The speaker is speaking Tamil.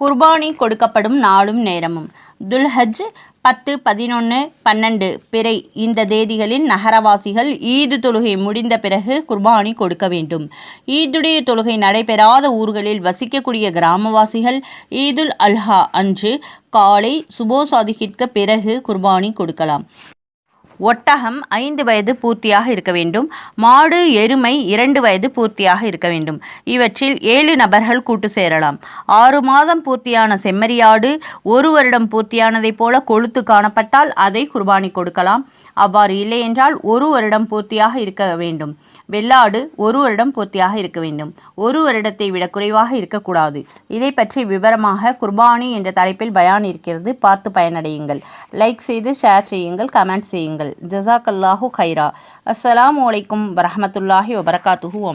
குர்பானி கொடுக்கப்படும் நாளும் நேரமும். துல்ஹஜ் பத்து பதினொன்று பன்னெண்டு பிறை இந்த தேதிகளில் நகரவாசிகள் ஈது தொழுகை முடிந்த பிறகு குர்பானி கொடுக்க வேண்டும். ஈதுடைய தொழுகை நடைபெறாத ஊர்களில் வசிக்கக்கூடிய கிராமவாசிகள் ஈதுல் அல்ஹா அன்று காலை சுபோசாதிகிற்கு பிறகு குர்பானி கொடுக்கலாம். ஒட்டகம் ஐந்து வயது பூர்த்தியாக இருக்க வேண்டும். மாடு எருமை இரண்டு வயது பூர்த்தியாக இருக்க வேண்டும். இவற்றில் ஏழு நபர்கள் கூட்டு சேரலாம். ஆறு மாதம் பூர்த்தியான செம்மறியாடு ஒரு வருடம் பூர்த்தியானதைப் போல கொழுத்து காணப்பட்டால் அதை குர்பானி கொடுக்கலாம். அவ்வாறு இல்லை என்றால் ஒரு வருடம் பூர்த்தியாக இருக்க வேண்டும். வெள்ளாடு ஒரு வருடம் பூர்த்தியாக இருக்க வேண்டும். ஒரு வருடத்தை விட குறைவாக இருக்கக்கூடாது. இதை பற்றி விவரமாக குர்பானி என்ற தலைப்பில் பயான் இருக்கிறது. பார்த்து பயனடையுங்கள். லைக் செய்து ஷேர் செய்யுங்கள். கமெண்ட் செய்யுங்கள். ஜசாக்கல்லாஹு ஹைரா அஸ்ஸலாமு வலைக்கும் வரமத்துல்லாஹி வபரகாத்துஹு வ